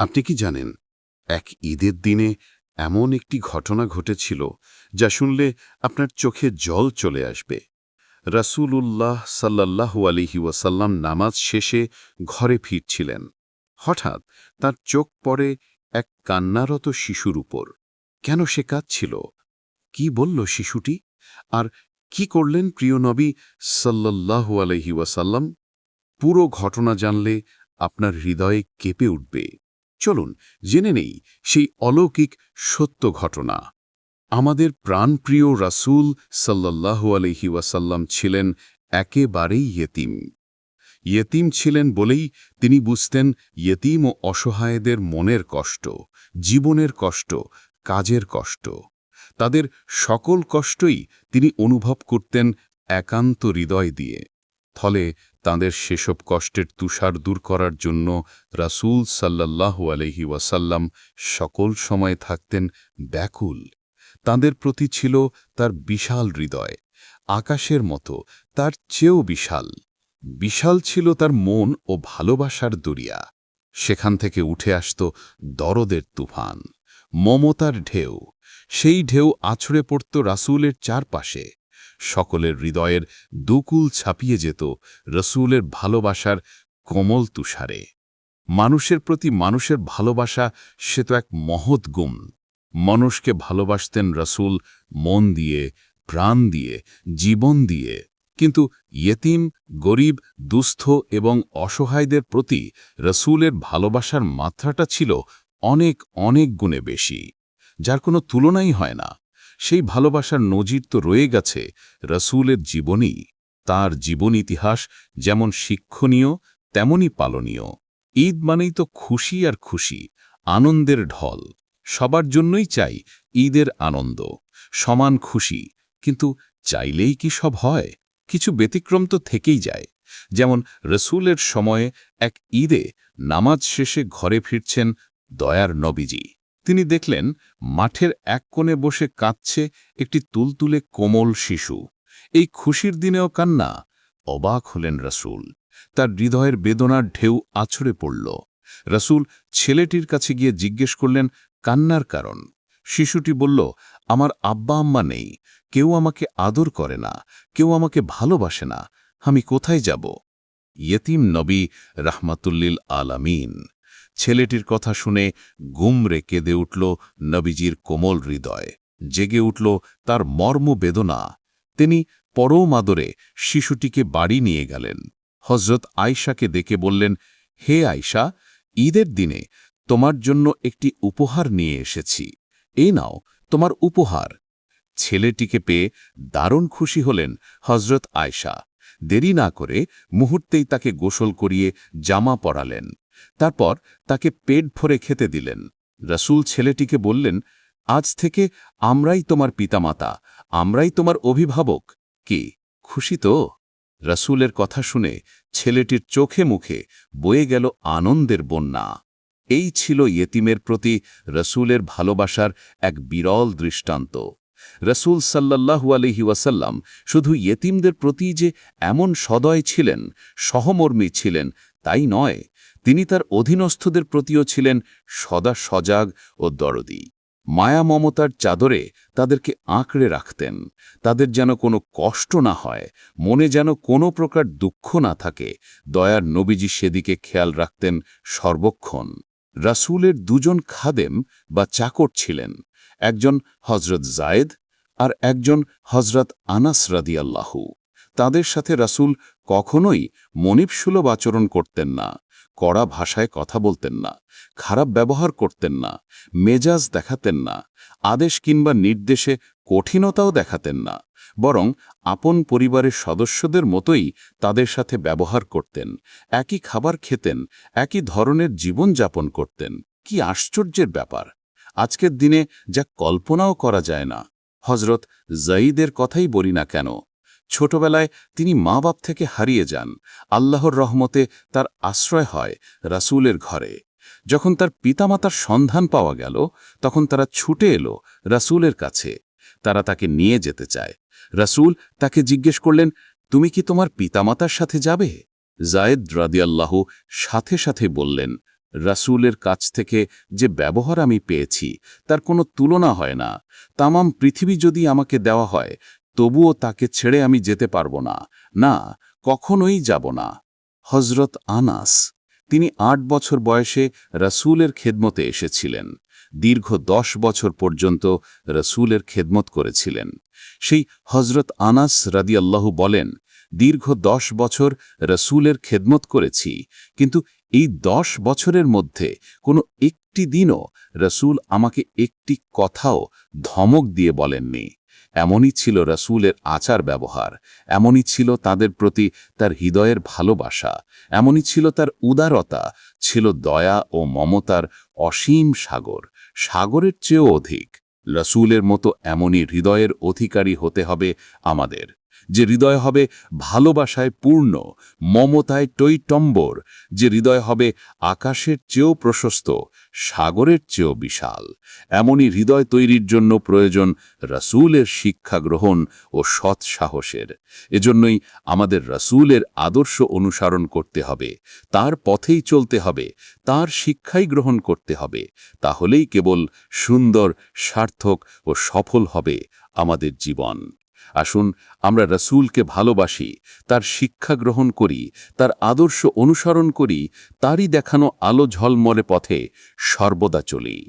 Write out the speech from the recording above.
আপনি কি জানেন, এক ঈদের দিনে এমন একটি ঘটনা ঘটেছিল যা শুনলে আপনার চোখে জল চলে আসবে। রাসূলুল্লাহ সাল্লাল্লাহু আলিহি ওয়াসাল্লাম নামাজ শেষে ঘরে ফিরছিলেন। হঠাৎ তার চোখ পড়ে এক কান্নারত শিশুর উপর। কেন সে কাঁদছিল? কি বলল শিশুটি? আর কি করলেন প্রিয় নবী সাল্লাল্লাহু আলহি পুরো ঘটনা জানলে আপনার হৃদয়ে কেঁপে উঠবে। চলুন, জেনে নেই সেই অলৌকিক সত্য ঘটনা। আমাদের প্রাণপ্রিয় রাসূল সাল্লাল্লাহু আলহি ওয়াসাল্লাম ছিলেন একেবারেই ইয়েতিম। ইয়েতিম ছিলেন বলেই তিনি বুঝতেন ইয়েতিম ও অসহায়দের মনের কষ্ট, জীবনের কষ্ট, কাজের কষ্ট। তাদের সকল কষ্টই তিনি অনুভব করতেন একান্ত হৃদয় দিয়ে। ফলে তাঁদের সেসব কষ্টের তুষার দূর করার জন্য রাসূল সাল্লাল্লাহু আলহি ওয়াসাল্লাম সকল সময় থাকতেন ব্যাকুল। তাঁদের প্রতি ছিল তার বিশাল হৃদয়, আকাশের মতো, তার চেয়েও বিশাল। বিশাল ছিল তার মন ও ভালোবাসার দরিয়া। সেখান থেকে উঠে আসত দরদের তুফান, মমতার ঢেউ। সেই ঢেউ আছড়ে পড়ত রাসূলের চারপাশে। সকলের হৃদয়ের দুকুল ছাপিয়ে যেত রসুলের ভালোবাসার কোমল তুষারে। মানুষের প্রতি মানুষের ভালোবাসা সে তো এক মহৎ গুণ। মানুষকে ভালোবাসতেন রসুল মন দিয়ে, প্রাণ দিয়ে, জীবন দিয়ে। কিন্তু ইয়েতিম, গরিব, দুস্থ এবং অসহায়দের প্রতি রসুলের ভালোবাসার মাত্রাটা ছিল অনেক অনেক গুণে বেশি, যার কোনো তুলনাই হয় না। সেই ভালোবাসার নজির তো রয়ে গেছে রসুলের জীবনী, তার জীবন ইতিহাস যেমন শিক্ষণীয় তেমনই পালনীয়। ঈদ মানেই তো খুশি আর খুশি, আনন্দের ঢল। সবার জন্যই চাই ঈদের আনন্দ, সমান খুশি, কিন্তু চাইলেই কি সব হয়? কিছু ব্যতিক্রম তো থেকেই যায়। যেমন রসুলের সময়ে এক ঈদে নামাজ শেষে ঘরে ফিরছেন দয়ার নবীজি। তিনি দেখলেন, মাঠের এক কোণে বসে কাঁদছে একটি তুলতুলে কোমল শিশু। এই খুশির দিনেও কান্না। অবাক হলেন রসুল। তার হৃদয়ের বেদনার ঢেউ আছড়ে পড়ল। রসুল ছেলেটির কাছে গিয়ে জিজ্ঞেস করলেন, কান্নার কারণ? শিশুটি বলল, আমার আব্বা আম্মা নেই। কেউ আমাকে আদর করে না। কেউ আমাকে ভালোবাসে না। আমি কোথায় যাব? ইয়েতিম নবী রাহমাতুল্লিল আলামিন। ছেলেটির কথা শুনে গুমরে কেঁদে উঠল নবীজির কোমল হৃদয়। জেগে উঠল তার মর্ম বেদনা। তিনি পরম আদরে শিশুটিকে বাড়ি নিয়ে গেলেন। হজরত আয়শাকে দেখে বললেন, হে আয়শা, ঈদের দিনে তোমার জন্য একটি উপহার নিয়ে এসেছি। এই নাও তোমার উপহার। ছেলেটিকে পেয়ে দারুণ খুশি হলেন হজরত আয়শা। দেরি না করে মুহূর্তেই তাকে গোসল করিয়ে জামা পরালেন। তারপর তাকে পেট ভরে খেতে দিলেন। রসুল ছেলেটিকে বললেন, আজ থেকে আমরাই তোমার পিতামাতা, আমরাই তোমার অভিভাবক। কি, খুশি তো? রসুলের কথা শুনে ছেলেটির চোখে মুখে বয়ে গেল আনন্দের বন্যা। এই ছিল ইয়েতিমের প্রতি রসুলের ভালোবাসার এক বিরল দৃষ্টান্ত। রসুল সাল্লাহু আলহি ওয়াসাল্লাম শুধু ইয়েতিমদের প্রতি যে এমন সদয় ছিলেন, সহমর্মী ছিলেন, তাই নয় তিনি তার অধীনস্থদের প্রতিও ছিলেন সদা সজাগ ও দরদি। মায়া মমতার চাদরে তাদেরকে আঁকড়ে রাখতেন। তাদের যেন কোনো কষ্ট না হয়, মনে যেন কোনো প্রকার দুঃখ না থাকে, দয়ার নবীজি সেদিকে খেয়াল রাখতেন সর্বক্ষণ। রাসূলের দুজন খাদেম বা চাকর ছিলেন, একজন হজরত জায়েদ আর একজন হজরত আনাস রাদিয়াল্লাহু। তাদের সাথে রাসূল কখনোই মনিবসুলভ আচরণ করতেন না। কড়া ভাষায় কথা বলতেন না, খারাপ ব্যবহার করতেন না, মেজাজ দেখাতেন না, আদেশ কিংবা নির্দেশে কঠিনতাও দেখাতেন না, বরং আপন পরিবারের সদস্যদের মতোই তাদের সাথে ব্যবহার করতেন, একই খাবার খেতেন, একই ধরনের জীবন যাপন করতেন। কি আশ্চর্যের ব্যাপার! আজকের দিনে যা কল্পনাও করা যায় না। হজরত জঈদের কথাই বলি না কেন? ছোটবেলায় তিনি মা বাপ থেকে হারিয়ে যান। আল্লাহর রহমতে তার আশ্রয় হয় রাসূলের ঘরে। যখন তার পিতামাতার সন্ধান পাওয়া গেল, তখন তারা ছুটে এলো রাসূলের কাছে। তারা তাকে নিয়ে যেতে চায়। রাসূল তাকে জিজ্ঞেস করলেন, তুমি কি তোমার পিতামাতার সাথে যাবে? জায়েদ রাদিয়াল্লাহু সাথে সাথে বললেন, রাসূলের কাছ থেকে যে ব্যবহার আমি পেয়েছি, তার কোনো তুলনা হয় না। তামাম পৃথিবী যদি আমাকে দেওয়া হয় তবুও তাকে ছেড়ে আমি যেতে পারব না। না, কখনোই যাব না। হজরত আনাস, তিনি আট বছর বয়সে রাসূলের খেদমতে এসেছিলেন। দীর্ঘ দশ বছর পর্যন্ত রসুলের খেদমত করেছিলেন। সেই হজরত আনাস রাদিয়াল্লাহু বলেন, দীর্ঘ দশ বছর রসুলের খেদমত করেছি, কিন্তু এই দশ বছরের মধ্যে কোনো একটি দিনও রসুল আমাকে একটি কথাও ধমক দিয়ে বলেননি। এমনই ছিল রসুলের আচার ব্যবহার, এমনই ছিল তাদের প্রতি তার হৃদয়ের ভালোবাসা, এমনই ছিল তার উদারতা, ছিল দয়া ও মমতার অসীম সাগর, সাগরের চেয়েও অধিক। রসুলের মতো এমনই হৃদয়ের অধিকারী হতে হবে আমাদের। যে হৃদয় হবে ভালোবাসায় পূর্ণ, মমতায় টৈটম্বর, যে হৃদয় হবে আকাশের চেয়েও প্রশস্ত, সাগরের চেয়েও বিশাল। এমনই হৃদয় তৈরির জন্য প্রয়োজন রসুলের শিক্ষা গ্রহণ ও সৎ সাহসের। এজন্যই আমাদের রসুলের আদর্শ অনুসরণ করতে হবে, তার পথেই চলতে হবে, তার শিক্ষাই গ্রহণ করতে হবে, তাহলেই কেবল সুন্দর, সার্থক ও সফল হবে আমাদের জীবন। আসুন, আমরা রসুলকে ভালোবাসি, তার শিক্ষা গ্রহণ করি, তার আদর্শ অনুসরণ করি, তারই দেখানো আলো ঝলমলে পথে সর্বদা চলি।